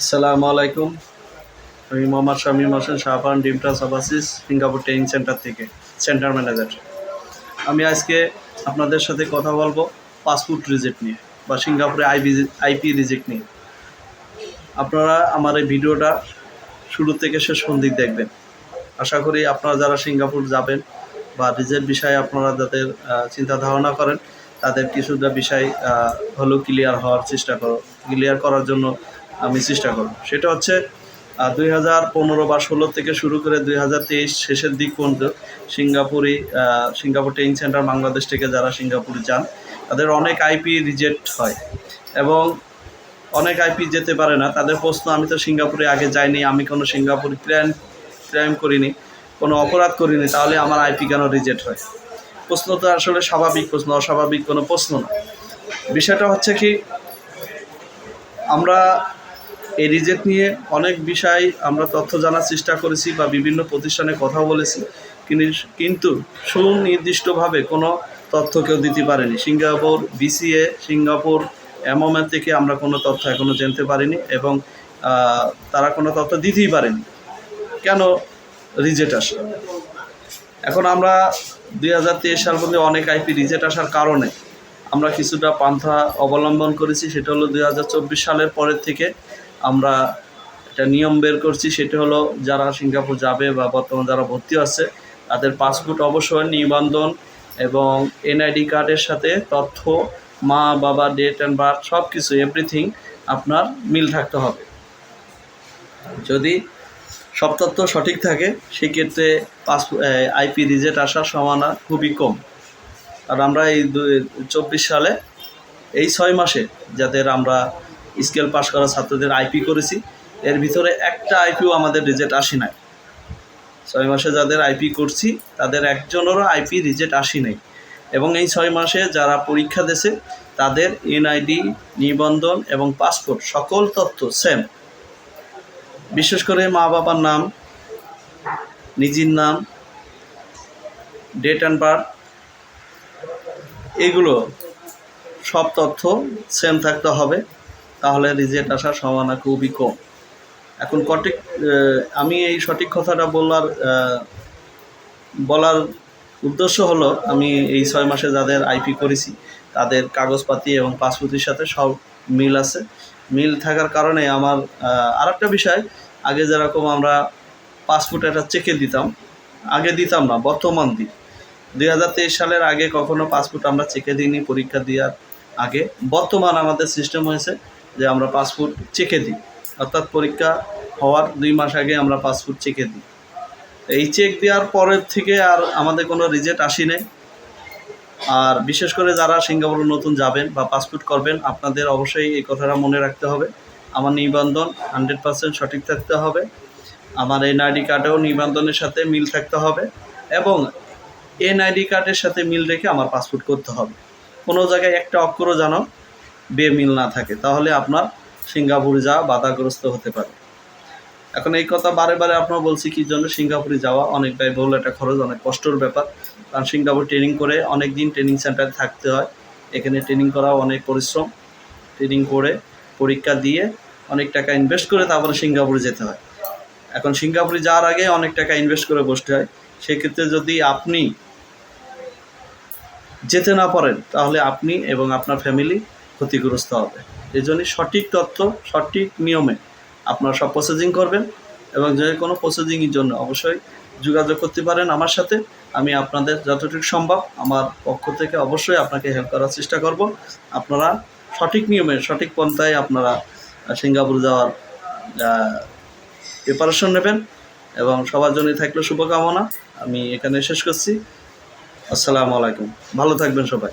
আসসালামু আলাইকুম। আমি মোহাম্মদ শামীম হোসেন শাহপান, ডিমটা সাবাসিস, সিঙ্গাপুর ট্রেনিং সেন্টার থেকে, সেন্টার ম্যানেজার। আমি আজকে আপনাদের সাথে কথা বলব পাসপোর্ট রিজেক্ট নিয়ে বা সিঙ্গাপুরে আইবি আইপি রিজেক্ট নিয়ে। আপনারা আমার এই ভিডিওটা শুরু থেকে শেষ পর্যন্ত দেখবেন। আশা করি আপনারা যারা সিঙ্গাপুর যাবেন বা রিজেক্ট বিষয়ে আপনারা যাদের চিন্তা ধারণা করেন, তাদের কিছুটা বিষয় হলেও ক্লিয়ার হওয়ার চেষ্টা করো। ক্লিয়ার করার জন্য আমি চেষ্টা করব। সেটা হচ্ছে দুই হাজার পনেরো বা ষোলো থেকে শুরু করে দুই হাজার তেইশ শেষের দিক পর্যন্ত সিঙ্গাপুরি সিঙ্গাপুর ট্রেনিং সেন্টার বাংলাদেশ থেকে যারা সিঙ্গাপুরে যান, তাদের অনেক আইপি রিজেক্ট হয় এবং অনেক আইপি যেতে পারে না। তাদের প্রশ্ন, আমি তো সিঙ্গাপুরে আগে যাইনি, আমি কোনো সিঙ্গাপুর ক্রাইম ক্রাইম করিনি, কোনো অপরাধ করিনি, তাহলে আমার আইপি কেন রিজেক্ট হয়? প্রশ্ন তো আসলে স্বাভাবিক প্রশ্ন, অস্বাভাবিক কোনো প্রশ্ন না। বিষয়টা হচ্ছে কি, আমরা এই রিজেক্ট নিয়ে অনেক বিষয় আমরা তথ্য জানার চেষ্টা করেছি বা বিভিন্ন প্রতিষ্ঠানে কথা বলেছি। কিন্তু সুনির্দিষ্টভাবে কোনো তথ্য কেউ দিতে পারেনি। সিঙ্গাপুর বিসিএ সিঙ্গাপুর এমএমের থেকে আমরা কোনো তথ্য এখনও জানতে পারিনি এবং তারা কোনো তথ্য দিতেই পারেনি। কেন রিজেক্ট আসে এখন আমরা দুই হাজার তেইশ সাল পর্যন্ত অনেক আইপি রিজেক্ট আসার কারণে আমরা কিছুটা পান্থা অবলম্বন করেছি। সেটা হলো দুই হাজার চব্বিশ সালের পরের থেকে আমরা একটা নিয়ম বের করছি, সেটা হলো যারা সিঙ্গাপুর যাবে বা বর্তমান যারা ভর্তি আছে, তাদের পাসপোর্ট অবশ্যই নিবন্ধন এবং এনআইডি কার্ডের সাথে তথ্য, মা, বাবা ডেট অ্যান্ড বার্থ সব কিছু এভরিথিং আপনার মিল থাকতে হবে। যদি সব তথ্য সঠিক থাকে, সেক্ষেত্রে পাসপোর্ট আইপি রিজেক্ট আসার সম্ভাবনা খুবই কম। আর আমরা এই চব্বিশ সালে, এই ছয় মাসে যাদের আমরা স্কেল পাস করা ছাত্রদের আইপি করেছি। এর ভিতরে একটা আইপিও আমাদের রিজেক্ট আসি নাই। ছয় মাসে যাদের আইপি করছি, তাদের একজনেরও আইপি রিজেক্ট আসি নাই। এবং এই ছয় মাসে যারা পরীক্ষা দিয়েছে, তাদের এনআইডি, নিবন্ধন এবং পাসপোর্ট, সকল তথ্য সেম বিশেষ করে মা বাবার নাম, নিজের নাম ডেট অ্যান্ড বার্থ এগুলো সব তথ্য সেম থাকতে হবে। তাহলে রিজেক্ট আসার সম্ভাবনা খুবই কম। এখন আহ, আমি এই সঠিক কথাটা বলার বলার উদ্দেশ্য হলো আমি এই ছয় মাসে যাদের আইপি করেছি তাদের কাগজপাতি এবং পাসপোর্টের সাথে সব মিল আছে। মিল থাকার কারণে আমার আর একটা বিষয় আগে যেরকম আমরা পাসপোর্ট একটা চেকে দিতাম আগে দিতাম না বর্তমান দিই দুই হাজার তেইশ সালের আগে কখনো পাসপোর্ট আমরা চেকে দিইনি পরীক্ষা দেওয়ার আগে। বর্তমান আমাদের সিস্টেম হয়েছে যে আমরা পাসপোর্ট চেকে দিই। অর্থাৎ পরীক্ষা হওয়ার দুই মাস আগে আমরা পাসপোর্ট চেকে দিই। এই চেক দেওয়ার পরের থেকে আর আমাদের কোনো রিজেক্ট আসি নাই। আর বিশেষ করে যারা সিঙ্গাপুরে নতুন যাবেন বা পাসপোর্ট করবেন, আপনাদের অবশ্যই এই কথাটা মনে রাখতে হবে। আমার নিবন্ধন হান্ড্রেড পার্সেন্ট সঠিক থাকতে হবে। আমার এনআইডি কার্ডেও নিবন্ধনের সাথে মিল থাকতে হবে এবং এনআইডি কার্ডের সাথে মিল রেখে আমার পাসপোর্ট করতে হবে। কোনো জায়গায় একটা অক্ষরও যেন বেমিল না থাকে, তাহলে আপনার সিঙ্গাপুরে যাওয়া বাধাগ্রস্ত হতে পারে। এখন এই কথা বারে বারে আপনার বলছি কি জন্য সিঙ্গাপুরে যাওয়া অনেক ব্যয়বহুল একটা খরচ অনেক কষ্টর ব্যাপার। কারণ সিঙ্গাপুর ট্রেনিং করে অনেক দিন ট্রেনিং সেন্টারে থাকতে হয়, এখানে ট্রেনিং করাও অনেক পরিশ্রম। ট্রেনিং করে পরীক্ষা দিয়ে অনেক টাকা ইনভেস্ট করে তারপরে সিঙ্গাপুরে যেতে হয়। এখন সিঙ্গাপুরে যাওয়ার আগে অনেক টাকা ইনভেস্ট করে বসতে হয়। সেক্ষেত্রে যদি আপনি যেতে না পারেন, তাহলে আপনি এবং আপনার ফ্যামিলি ক্ষতিগ্রস্ত হবে। এই জন্যই সঠিক তথ্য, সঠিক নিয়মে আপনারা সব প্রসেসিং করবেন এবং যে কোনো প্রসেসিংয়ের জন্য অবশ্যই যোগাযোগ করতে পারেন আমার সাথে। আমি আপনাদের যতটুকু সম্ভব আমার পক্ষ থেকে অবশ্যই আপনাকে হেল্প করার চেষ্টা করব। আপনারা সঠিক নিয়মে, সঠিক পন্থায় আপনারা সিঙ্গাপুর যাওয়ার প্রিপারেশন নেবেন এবং সবার জন্যই থাকল শুভকামনা। আমি এখানে শেষ করছি। আসসালামু আলাইকুম। ভালো থাকবেন সবাই।